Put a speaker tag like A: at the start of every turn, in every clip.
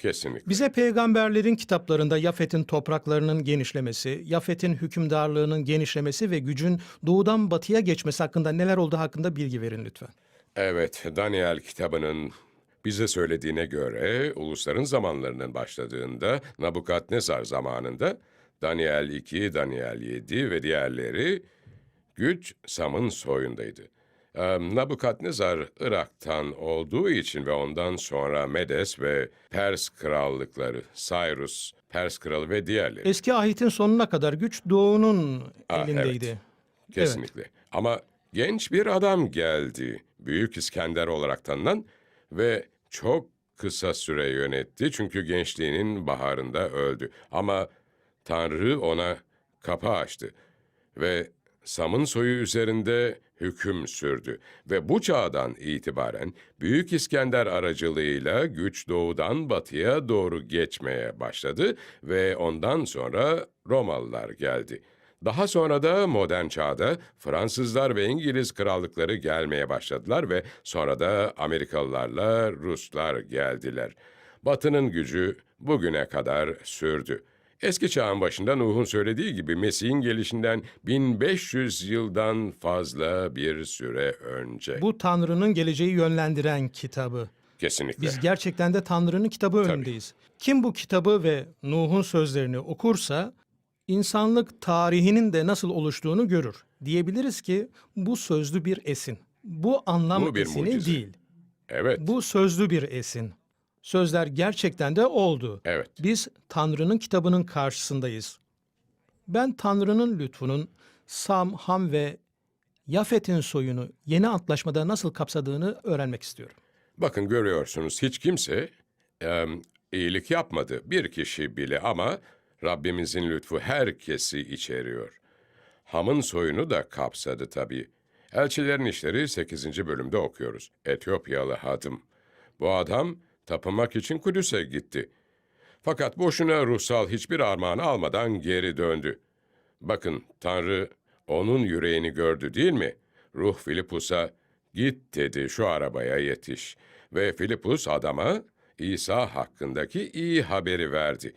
A: Kesinlikle.
B: Bize peygamberlerin kitaplarında Yafet'in topraklarının genişlemesi, Yafet'in hükümdarlığının genişlemesi ve gücün doğudan batıya geçmesi hakkında neler olduğu hakkında bilgi verin lütfen.
A: Evet, Daniel kitabının bize söylediğine göre ulusların zamanlarının başladığında Nabukadnezar zamanında Daniel 2, Daniel 7 ve diğerleri güç Sam'ın soyundaydı. Nabukadnezar Irak'tan olduğu için ve ondan sonra Medes ve Pers krallıkları, Cyrus, Pers kralı ve diğerleri.
B: Eski ahitin sonuna kadar güç doğunun
A: Ah,
B: elindeydi.
A: Kesinlikle. Ama genç bir adam geldi. Büyük İskender olarak tanınan ve çok kısa süre yönetti. Çünkü gençliğinin baharında öldü. Ama Tanrı ona kapı açtı. Ve Sam'ın soyu üzerinde hüküm sürdü. Ve bu çağdan itibaren Büyük İskender aracılığıyla güç doğudan batıya doğru geçmeye başladı ve ondan sonra Romalılar geldi. Daha sonra da modern çağda Fransızlar ve İngiliz krallıkları gelmeye başladılar ve sonra da Amerikalılarla Ruslar geldiler. Batı'nın gücü bugüne kadar sürdü. Eski çağın başında Nuh'un söylediği gibi Mesih'in gelişinden 1500 yıldan fazla bir süre önce.
B: Bu Tanrı'nın geleceği yönlendiren kitabı.
A: Kesinlikle.
B: Biz gerçekten de Tanrı'nın kitabı önündeyiz. Kim bu kitabı ve Nuh'un sözlerini okursa insanlık tarihinin de nasıl oluştuğunu görür. Diyebiliriz ki bu sözlü bir esin. Bu anlam
A: Bu bir
B: esini
A: mucize.
B: değil.
A: Evet,
B: Bu sözlü bir esin. Sözler gerçekten de oldu.
A: evet.
B: Biz Tanrı'nın kitabının karşısındayız. Ben Tanrı'nın lütfunun Sam, Ham ve Yafet'in soyunu yeni antlaşmada nasıl kapsadığını öğrenmek istiyorum.
A: Bakın görüyorsunuz hiç kimse em, iyilik yapmadı. Bir kişi bile ama Rabbimizin lütfu herkesi içeriyor. Ham'ın soyunu da kapsadı tabii. Elçilerin işleri 8. bölümde okuyoruz. Etiyopyalı hadım. Bu adam tapınmak için Kudüs'e gitti. Fakat boşuna ruhsal hiçbir armağan almadan geri döndü. Bakın Tanrı onun yüreğini gördü değil mi? Ruh Filipus'a git dedi şu arabaya yetiş. Ve Filipus adama İsa hakkındaki iyi haberi verdi.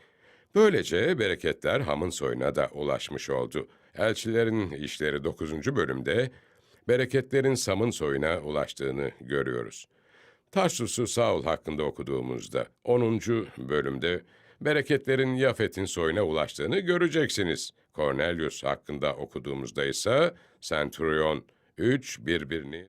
A: Böylece bereketler Ham'ın soyuna da ulaşmış oldu. Elçilerin işleri 9. bölümde bereketlerin Sam'ın soyuna ulaştığını görüyoruz. Tarsus'u Saul hakkında okuduğumuzda 10. bölümde bereketlerin Yafet'in soyuna ulaştığını göreceksiniz. Cornelius hakkında okuduğumuzda ise Centurion 3 birbirini